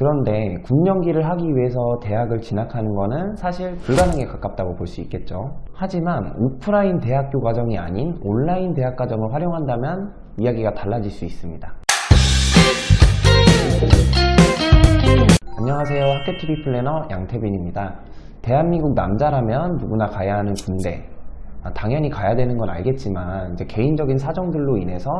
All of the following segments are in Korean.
그런데 군연기를 하기 위해서 대학을 진학하는 것은 사실 불가능에 가깝다고 볼 수 있겠죠. 하지만 오프라인 대학교 과정이 아닌 온라인 대학 과정을 활용한다면 이야기가 달라질 수 있습니다. 안녕하세요. 학교TV 플래너 양태빈입니다. 대한민국 남자라면 누구나 가야 하는 군대. 아, 당연히 가야 되는 건 알겠지만 이제 개인적인 사정들로 인해서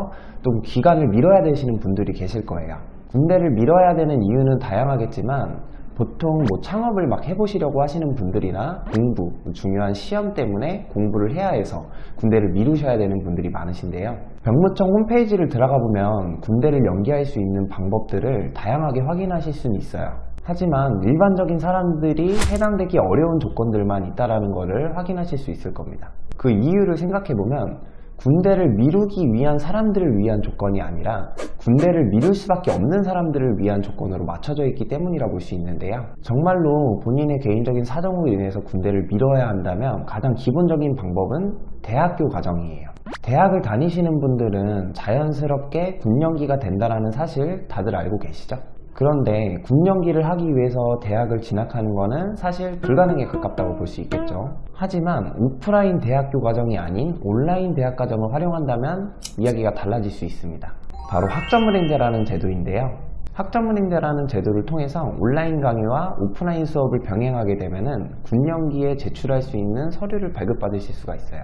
또 기간을 미뤄야 되시는 분들이 계실 거예요. 군대를 미뤄야 되는 이유는 다양하겠지만 보통 뭐 창업을 막 해보시려고 하시는 분들이나 공부, 중요한 시험 때문에 공부를 해야 해서 군대를 미루셔야 되는 분들이 많으신데요. 병무청 홈페이지를 들어가 보면 군대를 연기할 수 있는 방법들을 다양하게 확인하실 수는 있어요. 하지만 일반적인 사람들이 해당되기 어려운 조건들만 있다라는 것을 확인하실 수 있을 겁니다. 그 이유를 생각해 보면 군대를 미루기 위한 사람들을 위한 조건이 아니라 군대를 미룰 수밖에 없는 사람들을 위한 조건으로 맞춰져 있기 때문이라 볼수 있는데요. 정말로 본인의 개인적인 사정으로 인해서 군대를 미뤄야 한다면 가장 기본적인 방법은 대학교 과정이에요. 대학을 다니시는 분들은 자연스럽게 군연기가 된다는 사실 다들 알고 계시죠? 그런데 군연기를 하기 위해서 대학을 진학하는 것은 사실 불가능에 가깝다고 볼 수 있겠죠. 하지만 오프라인 대학교 과정이 아닌 온라인 대학 과정을 활용한다면 이야기가 달라질 수 있습니다. 바로 학점은행제라는 제도인데요. 학점은행제라는 제도를 통해서 온라인 강의와 오프라인 수업을 병행하게 되면 군연기에 제출할 수 있는 서류를 발급받으실 수가 있어요.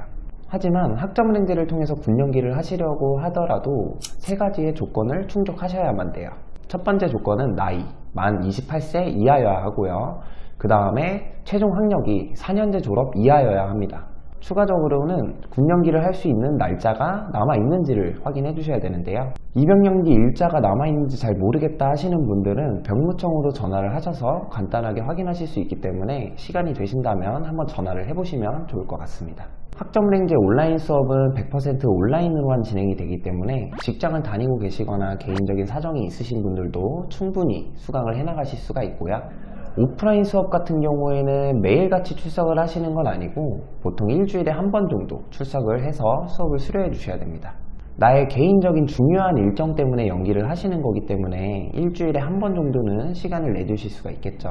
하지만 학점은행제를 통해서 군연기를 하시려고 하더라도 세 가지의 조건을 충족하셔야만 돼요. 첫 번째 조건은 나이, 만 28세 이하여야 하고요. 그 다음에 최종 학력이 4년제 졸업 이하여야 합니다. 추가적으로는 군연기를 할 수 있는 날짜가 남아있는지를 확인해 주셔야 되는데요. 이병연기 일자가 남아있는지 잘 모르겠다 하시는 분들은 병무청으로 전화를 하셔서 간단하게 확인하실 수 있기 때문에 시간이 되신다면 한번 전화를 해보시면 좋을 것 같습니다. 학점랭제 온라인 수업은 100% 온라인으로만 진행이 되기 때문에 직장을 다니고 계시거나 개인적인 사정이 있으신 분들도 충분히 수강을 해나가실 수가 있고요. 오프라인 수업 같은 경우에는 매일같이 출석을 하시는 건 아니고 보통 일주일에 한 번 정도 출석을 해서 수업을 수료해 주셔야 됩니다. 나의 개인적인 중요한 일정 때문에 연기를 하시는 거기 때문에 일주일에 한 번 정도는 시간을 내주실 수가 있겠죠.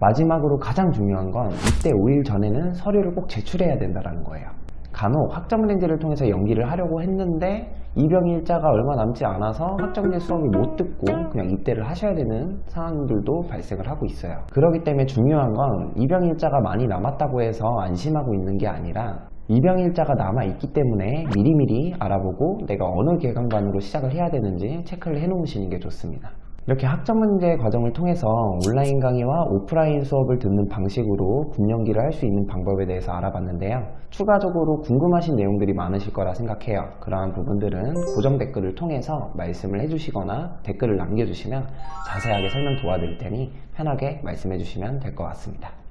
마지막으로 가장 중요한 건 이때 5일 전에는 서류를 꼭 제출해야 된다는 거예요. 간혹 학점은행제를 통해서 연기를 하려고 했는데 입영일자가 얼마 남지 않아서 학점제 수업을 못 듣고 그냥 입대를 하셔야 되는 상황들도 발생을 하고 있어요. 그렇기 때문에 중요한 건 입영일자가 많이 남았다고 해서 안심하고 있는 게 아니라 입영일자가 남아있기 때문에 미리미리 알아보고 내가 어느 개강반으로 시작을 해야 되는지 체크를 해 놓으시는 게 좋습니다. 이렇게 학점 문제 과정을 통해서 온라인 강의와 오프라인 수업을 듣는 방식으로 군연기를 할 수 있는 방법에 대해서 알아봤는데요. 추가적으로 궁금하신 내용들이 많으실 거라 생각해요. 그러한 부분들은 고정 댓글을 통해서 말씀을 해주시거나 댓글을 남겨주시면 자세하게 설명 도와드릴 테니 편하게 말씀해 주시면 될 것 같습니다.